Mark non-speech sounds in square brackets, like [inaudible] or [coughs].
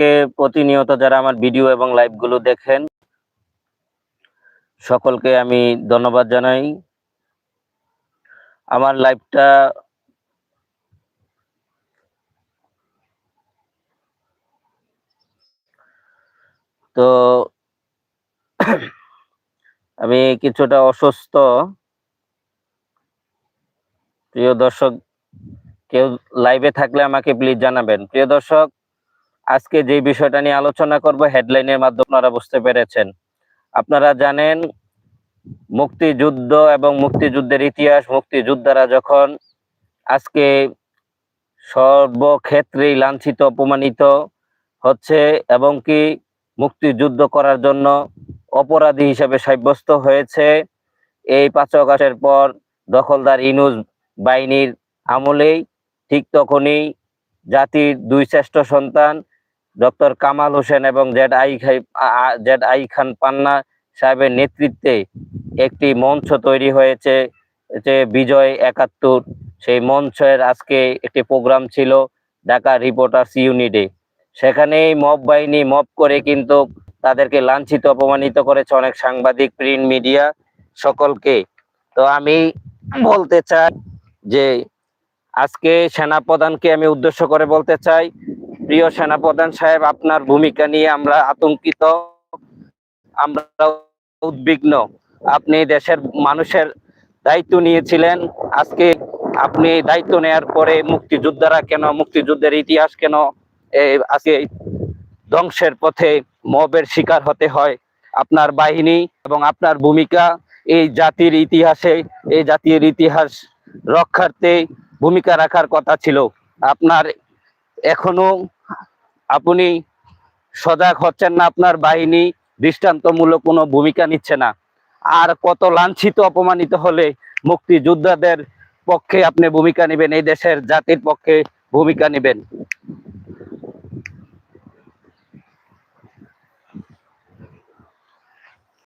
সকলকে প্রতিনিয়ত যারা আমার ভিডিও এবং লাইভগুলো দেখেন, সকলকে আমি ধন্যবাদ জানাই। আমার লাইভটা তো [coughs] আমি কিছুটা অসুস্থ। প্রিয় দর্শক, কেউ লাইভে থাকলে আমাকে প্লিজ জানাবেন। প্রিয় দর্শক আজকে যে বিষয়টা নিয়ে আলোচনা করব হেডলাইনের মাধ্যমে আপনারা বুঝতে পেরেছেন। আপনারা জানেন, মুক্তিযুদ্ধ এবং মুক্তিযুদ্ধের ইতিহাস, মুক্তিযোদ্ধারা যখন আজকে সর্বক্ষেত্রেই লাঞ্ছিত, অপমানিত হচ্ছে এবং কি মুক্তিযুদ্ধ করার জন্য অপরাধী হিসেবে সাব্যস্ত হয়েছে, এই পাঁচ অগাস্টের পর দখলদার ইনুজ বাহিনীর আমলেই ঠিক তখনই জাতির দুই শ্রেষ্ঠ সন্তান ডক্টর কামাল হোসেন এবং জেড আই খাই জেড আই খান পান্না সাহেবের নেতৃত্বে একটি মঞ্চ তৈরি হয়েছে, যে বিজয় একাত্তর। সেই মঞ্চের আজকে একটি প্রোগ্রাম ছিল ঢাকা রিপোর্টার্স ইউনিটে। সেখানেই মব বাহিনী মব করে কিন্তু তাদেরকে লাঞ্ছিত, অপমানিত করেছে অনেক সাংবাদিক, প্রিন্ট মিডিয়া সকলকে। তো আমি বলতে চাই যে আজকে সেনাপ্রধানকে আমি উদ্দেশ্য করে বলতে চাই প্রিয় সেনাপ্রধান সাহেব, আপনার ভূমিকা নিয়ে আমরা আতঙ্কিত, আমরা উদ্বিগ্ন। আপনি দেশের মানুষের দায়িত্ব নিয়েছিলেন। আজকে আপনি দায়িত্ব নেয়ার পরে মুক্তিযোদ্ধারা কেন, মুক্তিযুদ্ধের ইতিহাস কেন আজকে ধ্বংসের পথে মবের শিকার হতে হয়। আপনার বাহিনী এবং আপনার ভূমিকা এই জাতির ইতিহাসে, এই জাতির ইতিহাস রক্ষার্থে ভূমিকা রাখার কথা ছিল। আপনার এখনও আপনি সজাগ হচ্ছেন না, আপনার বাহিনী দৃষ্টান্তমূলক কোনো ভূমিকা নিচ্ছে না। আর কত লাঞ্ছিত, অপমানিত হলে মুক্তিযোদ্ধাদের পক্ষে আপনি ভূমিকা নেবেন, এই দেশের জাতির পক্ষে ভূমিকা নেবেন।